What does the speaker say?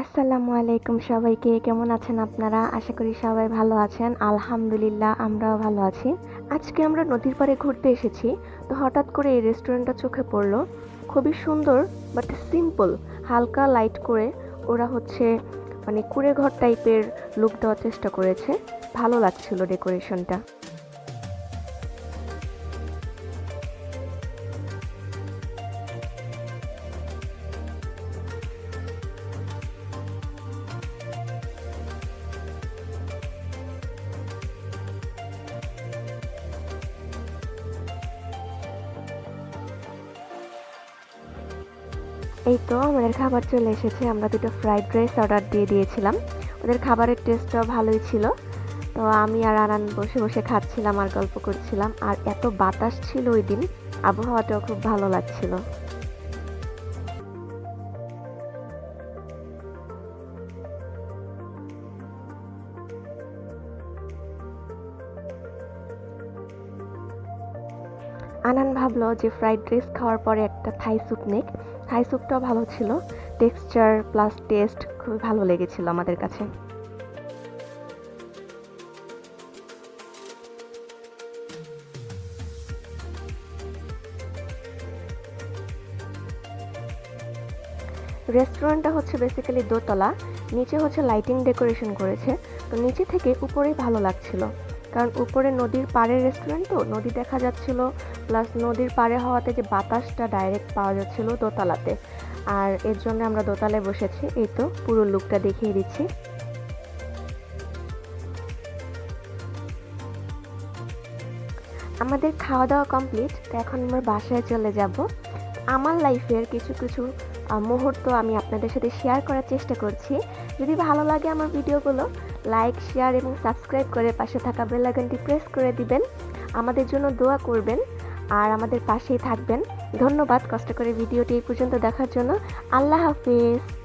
আসসালামু আলাইকুম সবাইকে, কেমন আছেন আপনারা? আশা করি সবাই ভালো আছেন। আলহামদুলিল্লাহ, আমরাও ভালো আছি। আজকে আমরা নদীর পাড়ে ঘুরতে এসেছি। তো হঠাৎ করে এই রেস্টুরেন্টটা চোখে পড়ল। খুবই সুন্দর বাট সিম্পল হালকা লাইট করে ওরা হচ্ছে মানে কুড়ে ঘর টাইপের লুক দেওয়ার চেষ্টা করেছে। ভালো লাগছিল ডেকোরেশনটা এই তো আমাদের খাবার চলে এসেছে। আমরা দুটো ফ্রাইড রাইস অর্ডার দিয়ে দিয়েছিলাম। ওদের খাবারের টেস্টটাও ভালোই ছিল। তো আমি আর আনান বসে বসে খাচ্ছিলাম আর গল্প করছিলাম। আর এত বাতাস ছিল ওই দিন। আবহাওয়াটাও খুব ভালো লাগছিল। আনান ভাবলো যে ফ্রাইড রাইস খাওয়ার পরে একটা থাই স্যুপ নেক। থাই স্যুপটাও ভালো ছিল। টেক্সচার প্লাস টেস্ট খুবই ভালো লেগেছিল আমাদের কাছে। রেস্টুরেন্টটা হচ্ছে বেসিক্যালি দোতলা। নিচে হচ্ছে লাইটিং ডেকোরেশন করেছে। তো নিচে থেকে উপরেই ভালো লাগছিল। কারণ উপরে নদীর পাড়ের রেস্টুরেন্ট তো, নদী দেখা যাচ্ছিল প্লাস নদীর পাড়ে হওয়াতে যে বাতাসটা ডাইরেক্ট পাওয়া যাচ্ছিল দোতলাতে। আর এর জন্য আমরা দোতলায় বসেছি, এই তো পুরো লুকটা দেখিয়ে দিচ্ছি। আমাদের খাওয়া দাওয়া কমপ্লিট তো এখন আমরা বাসায় চলে যাব। আমার লাইফের কিছু কিছু মুহূর্ত আমি আপনাদের সাথে শেয়ার করার চেষ্টা করছি। যদি ভালো লাগে আমার ভিডিওগুলো লাইক শেয়ার এবং সাবস্ক্রাইব করে পাশে থাকা বেল আইকনটি প্রেস করে দিবেন। আমাদের জন্য দোয়া করবেন আর আমাদের পাশেই থাকবেন। ধন্যবাদ কষ্ট করে ভিডিওটি এই পর্যন্ত দেখার জন্য। আল্লাহ হাফিজ।